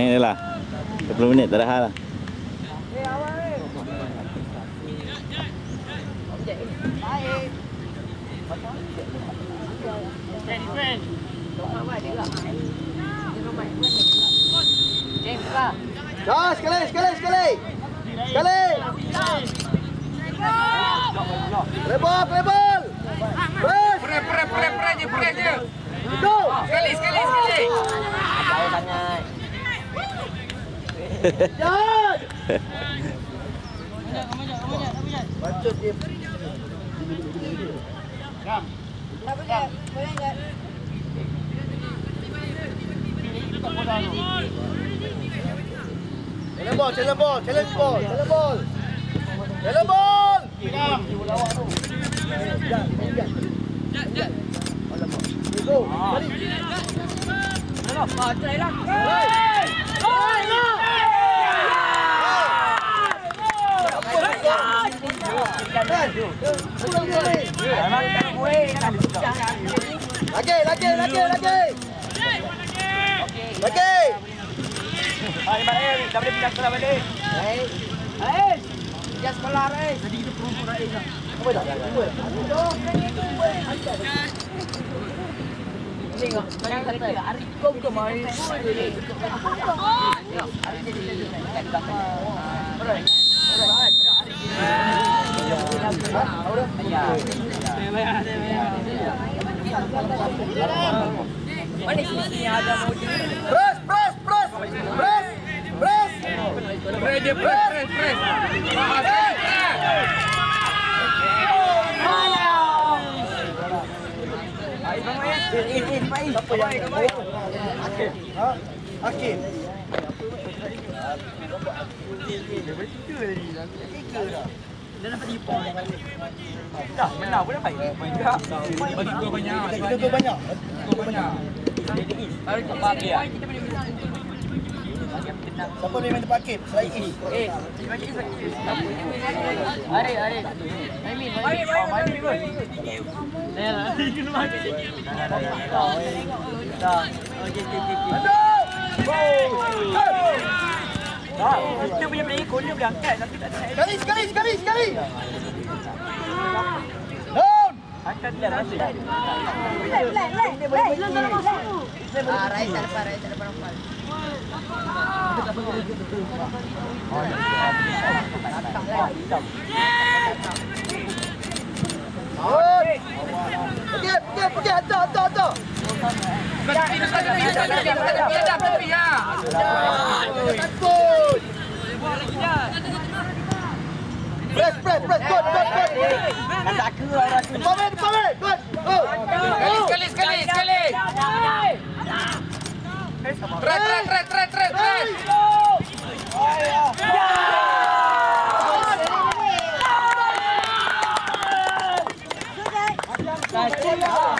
Main je lah 10 minit tak ada hal lah Dah, sekali, sekali, sekali. Sekali. Lebol, lebol. Press. Press, press, press, press je, press je. Go. Sekali, sekali, sekali. Jangan. Patut dia. Challenge ball, challenge ball, challenge ball, challenge ball. Challenge ball. Go. Mari. Lagi, lagi, lagi, lagi. Lagi. Ay, Mael, dami pinang sa naman eh. Ay, ay, yes, pala rin. Hindi ito puro na eh. Kamay na, kamay na. Hindi nga, kanyang kalita. Arit ko kamay. Arit ko kamay. Arit ko kamay. Press, press, press. Press. Press. Press je, press, press, press. Ah, press, press. Ha? Hakim. Dah, menang pun dapat. Bagi gol banyak. Kita tu banyak. Gol banyak. Baru tak bagi ah. Siapa ni main tempat Hakim? Selain Is. Eh, bagi sakit. Ari, Ari. Aimin, Aimin, Aimin pun. Dah lah. Kena mati. Dah. Okey, okey, okey. Aduh! Dah. Kita punya player gol dia boleh angkat tapi tak ada. Sekali, sekali, sekali, sekali. Down. Angkat dia masuk. Out. Pergi, pergi, pergi. Hantar, hantar, hantar. Takut. Press, press, press. Good, good, good. Depan main, depan main. Good. Go. Go. Sekali, sekali, sekali. Trek, trek, trek, trek, trek, trek.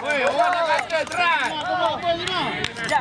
Oi, orang nak kata trek.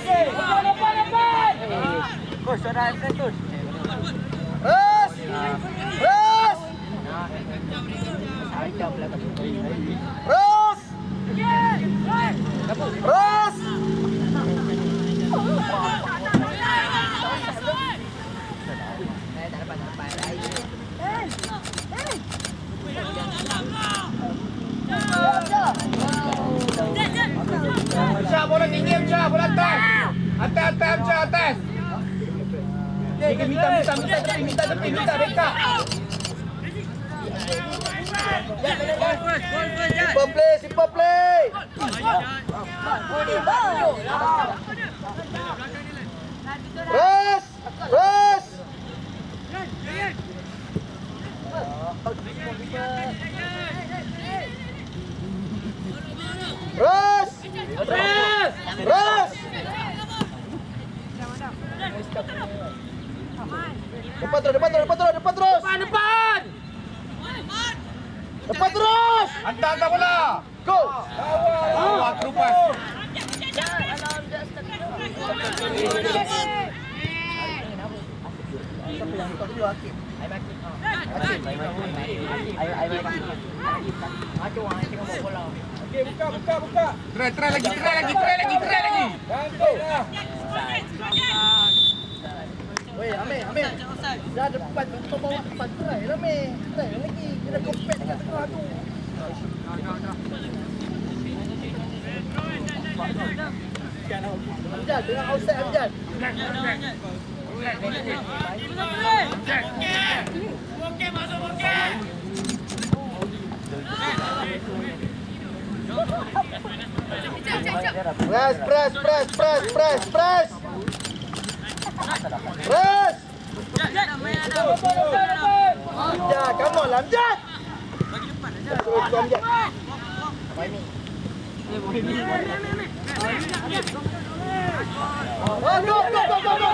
je. Jos. Coach, suara press terus. Press. Press. Press. Press. Amsyar, bola tinggi Amsyar, bola atas. Atas, atas Amsyar, atas. Okey, minta, minta, minta tepi, minta tepi, minta backup. Simple play, simple play. Press. Press. Press. Press. Press. Depan terus, depan terus, depan terus, depan terus. Depan, depan! Depan terus. Hantar, hantar bola! Go. Buka, buka. Try, lagi, try lagi, try lagi, try lagi. Weh, Amir, Amir. Dah depan, kau bawa depan try lah, Amir. Try lagi. Kena compete dekat tengah tu. Amjad, dengan outside Amjad. Press, press, press, press, press, press. Press. Amjad, come on, Amjad. Terus tu Amjad. Oh, go, go, go, go, go.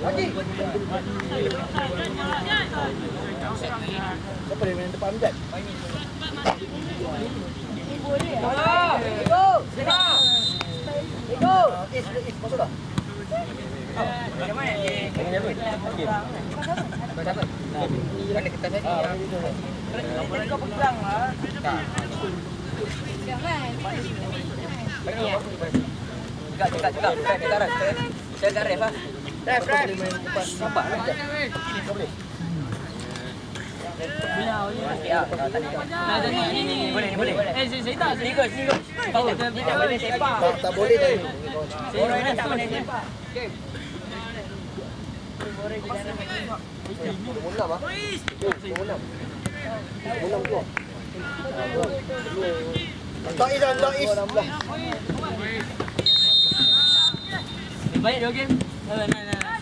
Lagi. Siapa dia main depan Amjad? Go! Go! Is, is, masuk dah. Ref, ref. Nampak Amjad. Kau boleh? Eh, saya, tak. Saya ikut, saya ikut. Kita, kita boleh. Tak, tak boleh tadi. Saya ikut, tak boleh. Nombor enam ah. Nombor enam. Nombor enam keluar. Tak is, tak is. Baik, dua game. Oh, nah, nah.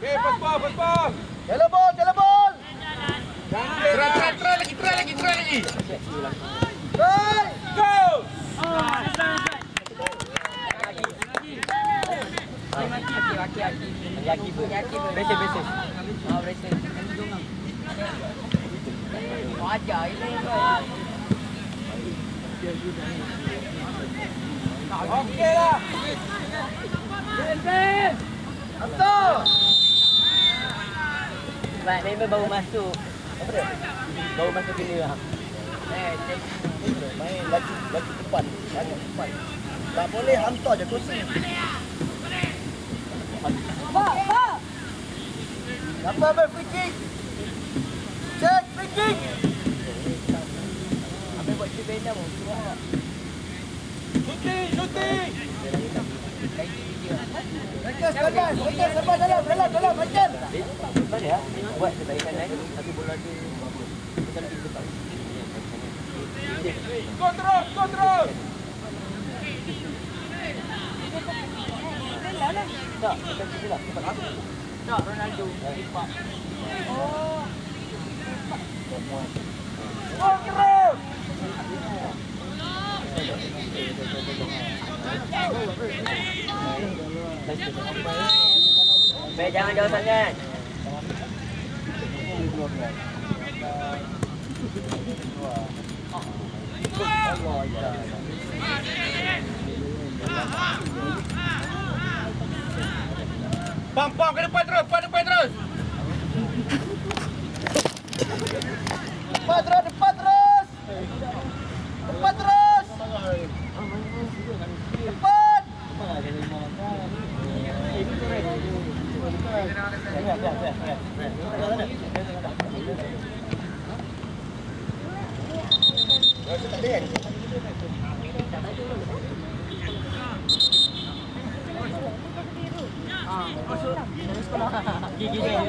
Okey, pas ball, pas ball. Jalan bol, jalan bol. Try, try, try lagi, try lagi, try lagi. Hey! Go! Okey lah. Hantar. Baik, member baru masuk. Apa dia? Baru masuk kena lah. Main laju, laju depan. Laju depan. Tak boleh hantar je kursi. Dapat ambil free kick. Check free kick. Ambil buat cerita benda pun. Shooting, shooting. Michael, sekalian. Michael, sabar dalam, dalam, dalam. Michael. Mana ya? Buat kebaikan lain. Tapi bola tu. Go terus, go terus. Tak, kita sini lah. Cepat masuk. Tak, Ronaldo. Sepak. Go terus. Baik, jangan jauh sangat. Pam, pam ke depan terus, depan depan terus. Depan terus, depan terus. Depan terus. Depan. Tak ada kan? Gigi dia.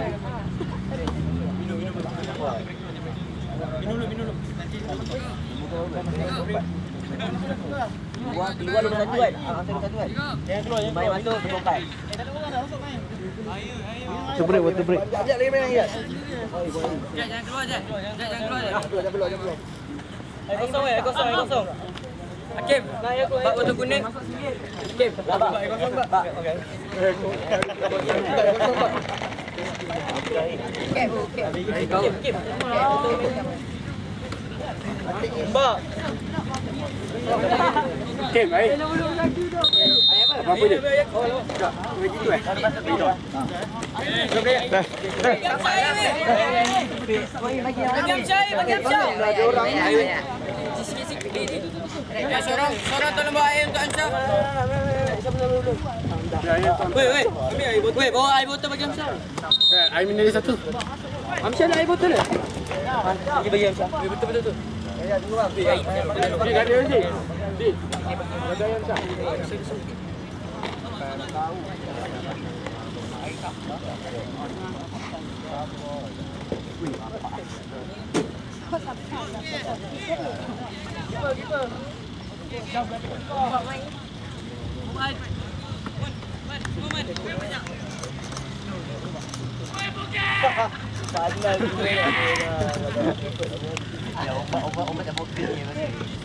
Keluar, keluar lima satu kan? Ah, satu satu kan? Jangan keluar, jangan Main masuk, terbongkar. Water break, water break. Sekejap lagi main lagi. Jat. Jangan keluar je. Jangan keluar je. Jangan keluar, jangan keluar, jangan keluar. Kosong eh, kosong, kosong. Hakim, bak botol kuning. Hakim, bak. Bak. Hakim. Kim, baik. Apa dia? Tak, begitu eh? Bagi Amsyai, bagi Amsyai. Ada orang ni. Ya, seorang, seorang tolong bawa air untuk Amsyai. Weh, weh. Ambil air botol. Weh, bawa air botol bagi Amsyai. Eh, air mineral satu. Amsyai nak air botol ke? Ini bagi Amsyai. Weh, betul, betul, betul. Di, ada di. Di. Ada yang sah. Ông ông ông ông ông ông ông ông ông ông ông ông ông ông ông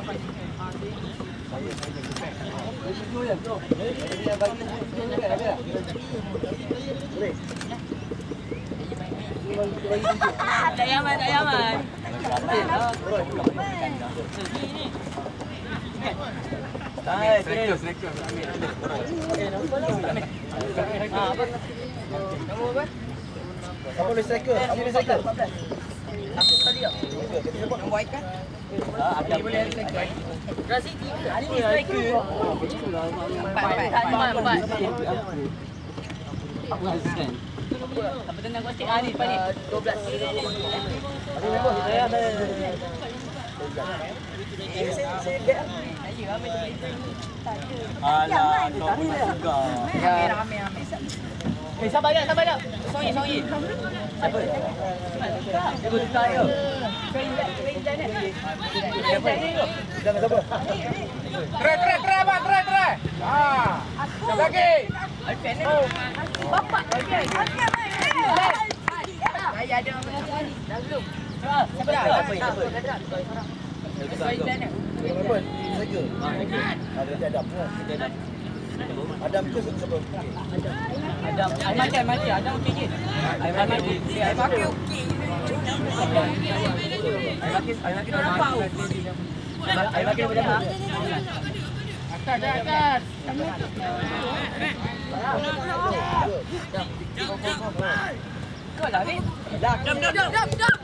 okey. Tak yaman, tak yaman. Apa boleh striker? Apa boleh striker? Razi tiga. Ini striker. Empat, empat. Empat, empat. Apa tendang kau Ah, ni, Pak ni. 12. Eh, sabar dah, sabar dah. Songi, songi. Siapa? Siapa tukar ya? Jangan siapa? Try, try, try, abang. Try, try. Ah. Sekali lagi. Bapak. Saya ada Dah belum? Siapa dah? Siapa? Siapa? Apa? Striker. Ada dia Adam semua. Adam ke siapa? Ada air mati, air mati. Ada okey je. Air mati. Air mati okey. Air mati, air mati dah nampak. Air mati dah nampak. Atas, atas. Lah. Dah, jom, jom, jom, jom.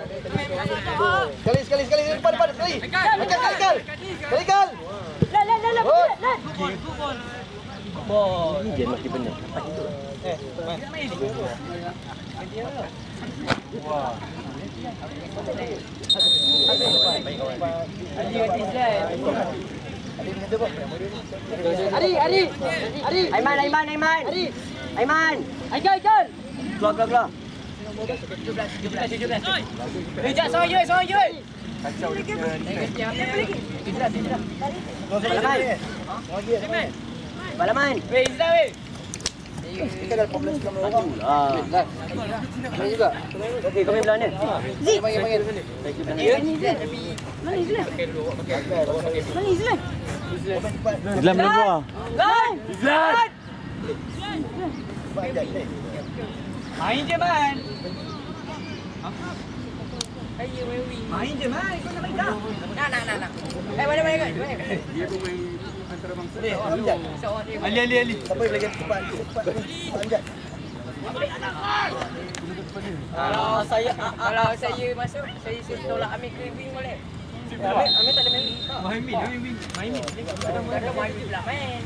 Sekali, sekali, sekali. Depan, depan, sekali. Sekali, sekali, sekali. Sekali, sekali. Ini dia lagi benar. Ari, Ari. Ari. Aiman, Aiman, Aiman. Ari. Aiman. Aikal, Aikal. Keluar, keluar, keluar. 17, 17, 17. Eh, jap, seorang je, seorang je. Balaman. Balaman. Weh, Izra, weh. Kita ada problem sama orang. Ah. Ini juga. Okey, kau main belah ni. Panggil, panggil. Islam belum keluar. Lan. Islam. Main je, Man. Main je, Man. Kau nak main tak? Nak, nak, nak. Eh, mana, mana, mana? Dia pun main antarabangsa. Ali, Ali, Ali. Siapa yang lagi cepat? Cepat. Panjat. Kalau saya kalau saya masuk, saya suruh tolak ambil ke wing boleh? Ambil tak ada main. Main min, main min. Main min. Main min pula main.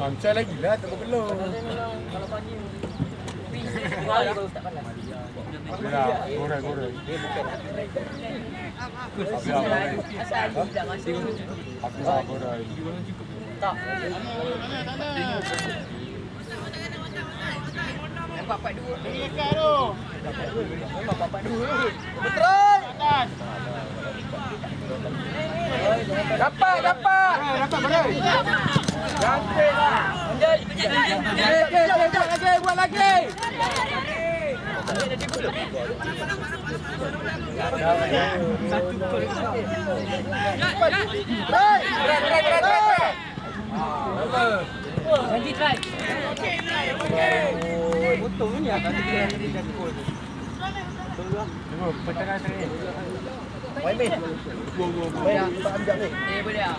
Hancur lagi lah, tak belum. Kalau panggil. Tengah hari baru start panas. Ya, goreng, goreng. Asal Ali tak masuk. Aku lah goreng. Tak. Empat empat dua. Dua. Betul. Dapat, dapat. Dapat, boleh. Cantik lah. Lanjut. Okey, okey, okey, buat lagi, buat lagi. Hey. Berat, berat, berat, berat. Nanti try. Tunggu, pertengah sini. Main min. Main tak ambil ni. Eh boleh ah.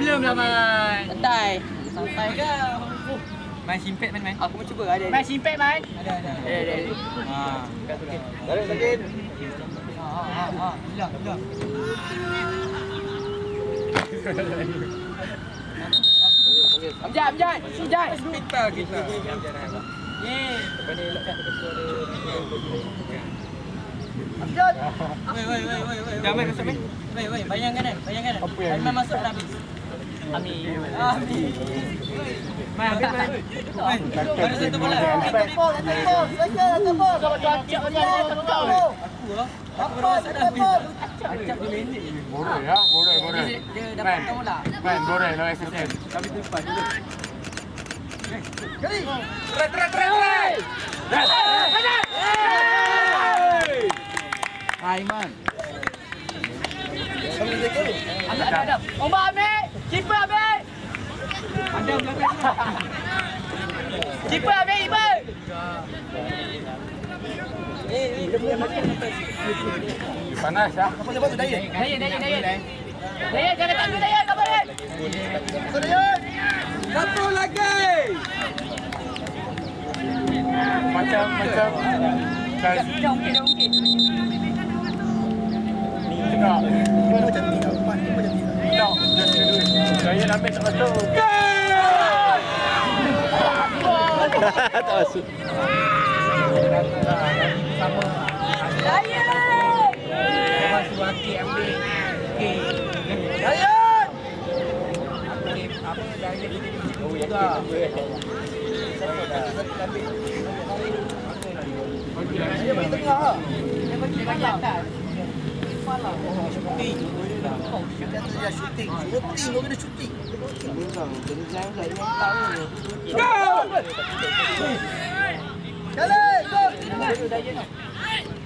problem lah, Man. Santai. Santai kau. Main simpet main main. Aku mau cuba ada. Main simpet main. Ada ada. Ada ada. Ha. Tarik sakit. Ha ha ha. Hilang hilang. Amjad, amjad, amjad. Kita, kita. Ye. Amjad. Wei, wei, wei, wei, wei. Dah main rasa main? Wei, wei, bayangkan kan, bayangkan kan. Apa yang Aiman masuk dah habis. Amin. Amin. Main, habis main. Main. Baru satu bola. Atas bol. Kalau acap dia atas bol. Aku lah. Aku masuk dah habis. Acap dia pendek. Boreh ya, boreh, boreh. Dia, dapat Main. bola. Main, boreh, no SSM. Kami depan dulu. Kali. Try, try, try, try. Aiman. Ombak ambil. Keeper ambil. Ada belakang. Keeper ambil, keeper. Panas ya. Apa buat tu daya? Daya, daya, daya. Daya, jangan tak daya. Satu lagi. Macam macam kan Dah okey, dah okey. tengok. Ini macam tidak. Empat ni macam tidak. Tengok. Saya nak ambil tak masuk. tak masuk. Sama. Daya. Masuk wakil ambil. Okey. Ryan. Apa dah ada juga. Dia bagi tengah lah. Dia bagi bagi atas. Dia tu dia shooting. Shooting, kau kena shooting. Kali, gol.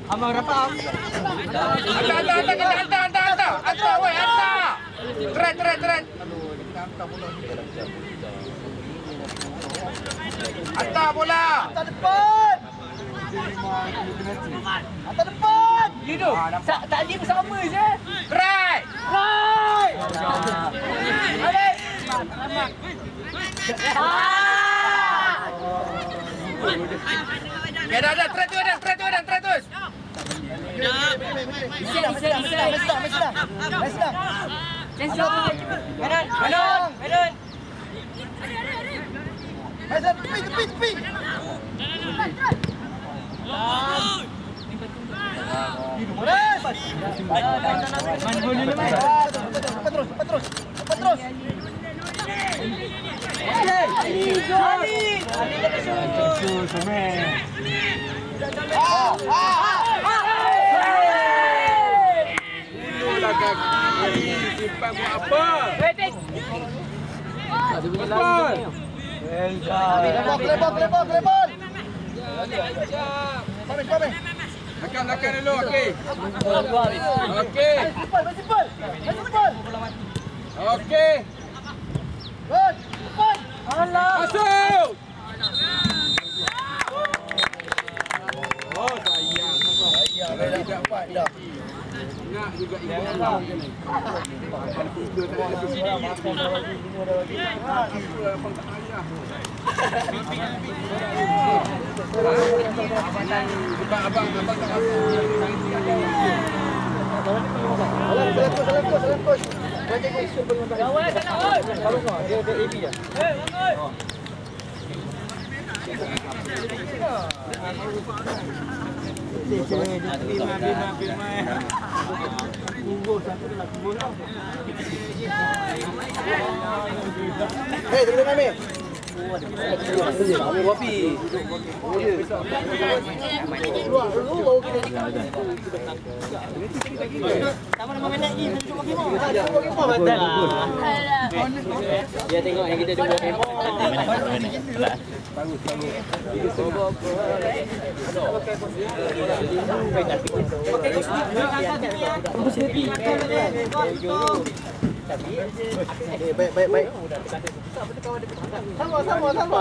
Abang rapat. Hantar, hantar, hantar, hantar, hantar, hantar, hantar. Hantar, weh, hantar. Tret, tret, tret. Hantar bola. Atas depan. Atas depan. You tu. Tak tadi bersama je. Try. Right. Balik. Ah! Okay, dah, dah. Tret tu, dah. Tret tu, dah. Tret terus. Messi dah, Messi dah, Messi dah, Messi dah, Messi dah. Messi dah. Sensor. Menon. Menon. Dah, tepi, tepi, tepi. Cepat terus, cepat terus. Cepat terus. Simpan buat apa? Betul. Kelebok, kelebok, kelebok, kelebok. Pamis, pamis. Akan akan dulu, okey. Okey. Simpan, masih simpan. Masih simpan. Okey. Good. Simpan. Masuk. Tidak dapat dah. Nak juga ibu. Sebab abang abang tak apa. Salam, salam coach, salam coach, salam coach. Banyak coach isu penonton. Hei, terima kasih. Amin Wafi. Luar dulu baru kita. Dia tengok yang kita dua Eh, baik, baik, baik. Sama, sama, sama.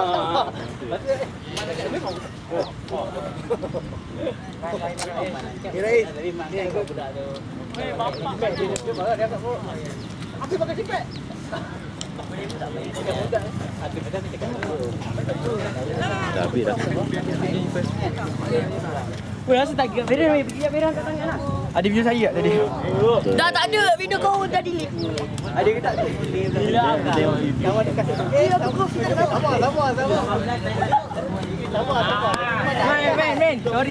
Kirain. Aku pakai sipek. Dah habis dah. Weh, rasa tak gerak Beran, weh. Pergi kat tangan lah. Ada video saya tak tadi? Dah tak ada video kau dah delete. Ada ke tak? Eh, sama, sama, sama. Sama, sama. Man, man, man. Sorry.